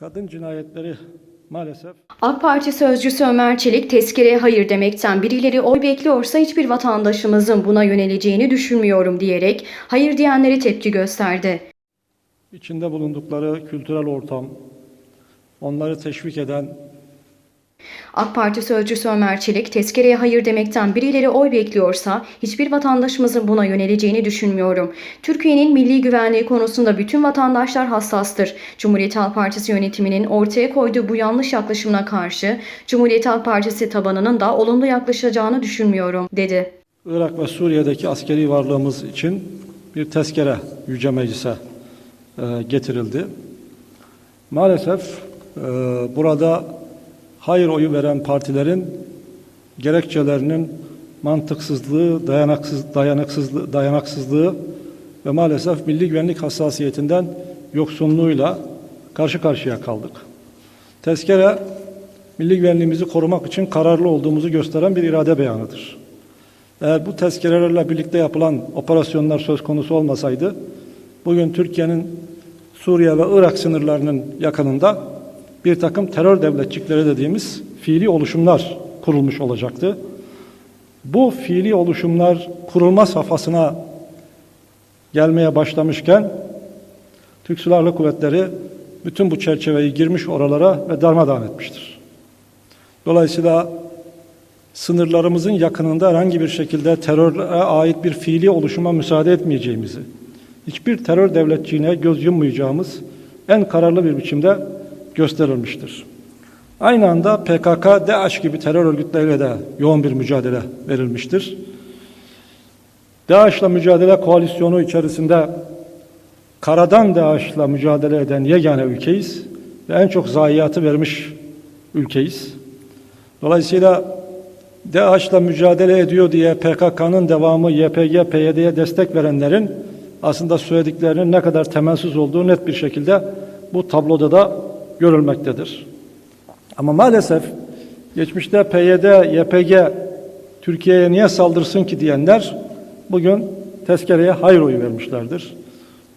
Kadın cinayetleri maalesef AK Parti sözcüsü Ömer Çelik tezkereye hayır demekten birileri oy bekliyorsa hiçbir vatandaşımızın buna yöneleceğini düşünmüyorum diyerek hayır diyenlere tepki gösterdi. içinde bulundukları kültürel ortam, onları teşvik eden AK Parti sözcüsü Ömer Çelik tezkereye hayır demekten birileri oy bekliyorsa hiçbir vatandaşımızın buna yöneleceğini düşünmüyorum. Türkiye'nin milli güvenliği konusunda bütün vatandaşlar hassastır. Cumhuriyet Halk Partisi yönetiminin ortaya koyduğu bu yanlış yaklaşımına karşı Cumhuriyet Halk Partisi tabanının da olumlu yaklaşacağını düşünmüyorum, dedi. Irak ve Suriye'deki askeri varlığımız için bir tezkere Yüce Meclis'e getirildi. Maalesef e, burada hayır oyu veren partilerin gerekçelerinin mantıksızlığı, dayanaksız, dayanıksızlığı, dayanaksızlığı ve maalesef milli güvenlik hassasiyetinden yoksunluğuyla karşı karşıya kaldık. Tezkere milli güvenliğimizi korumak için kararlı olduğumuzu gösteren bir irade beyanıdır. Eğer bu tezkerelerle birlikte yapılan operasyonlar söz konusu olmasaydı, bugün Türkiye'nin Suriye ve Irak sınırlarının yakınında bir takım terör devletçikleri dediğimiz fiili oluşumlar kurulmuş olacaktı. Bu fiili oluşumlar kurulma safhasına gelmeye başlamışken Türk Silahlı Kuvvetleri bütün bu çerçeveyi girmiş oralara ve darmadağın etmiştir. Dolayısıyla sınırlarımızın yakınında herhangi bir şekilde teröre ait bir fiili oluşuma müsaade etmeyeceğimizi, hiçbir terör devletçiğine göz yummayacağımız en kararlı bir biçimde gösterilmiştir. Aynı anda PKK, DAEŞ gibi terör örgütleriyle de yoğun bir mücadele verilmiştir. DAEŞ'la mücadele koalisyonu içerisinde karadan DAEŞ'le mücadele eden yegane ülkeyiz ve en çok zayiatı vermiş ülkeyiz. Dolayısıyla DAEŞ'la mücadele ediyor diye PKK'nın devamı YPG, PYD'ye destek verenlerin aslında söylediklerinin ne kadar temelsiz olduğu net bir şekilde bu tabloda da görülmektedir. Ama maalesef geçmişte PYD, YPG Türkiye'ye niye saldırsın ki diyenler bugün tezkereye hayır oyu vermişlerdir.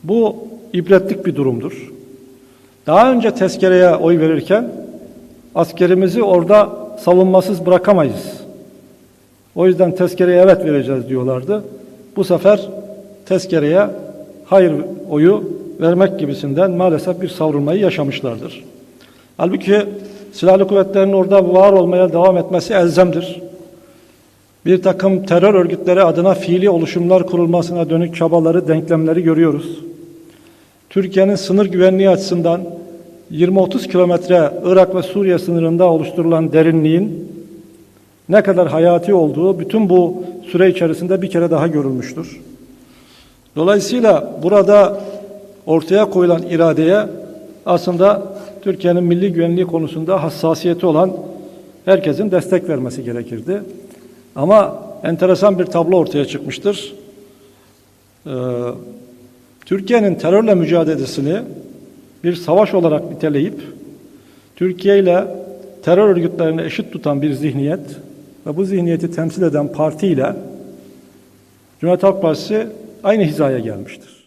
Bu ibretlik bir durumdur. Daha önce tezkereye oy verirken askerimizi orada savunmasız bırakamayız. O yüzden tezkereye evet vereceğiz diyorlardı. Bu sefer tezkereye hayır oyu vermek gibisinden maalesef bir savrulmayı yaşamışlardır. Halbuki silahlı kuvvetlerin orada var olmaya devam etmesi elzemdir. Bir takım terör örgütleri adına fiili oluşumlar kurulmasına dönük çabaları, denklemleri görüyoruz. Türkiye'nin sınır güvenliği açısından 20-30 kilometre Irak ve Suriye sınırında oluşturulan derinliğin ne kadar hayati olduğu bütün bu süre içerisinde bir kere daha görülmüştür. Dolayısıyla burada ortaya koyulan iradeye aslında Türkiye'nin milli güvenliği konusunda hassasiyeti olan herkesin destek vermesi gerekirdi. Ama enteresan bir tablo ortaya çıkmıştır. Ee, Türkiye'nin terörle mücadelesini bir savaş olarak niteleyip Türkiye ile terör örgütlerini eşit tutan bir zihniyet ve bu zihniyeti temsil eden parti ile Cumhuriyet Halk Partisi aynı hizaya gelmiştir.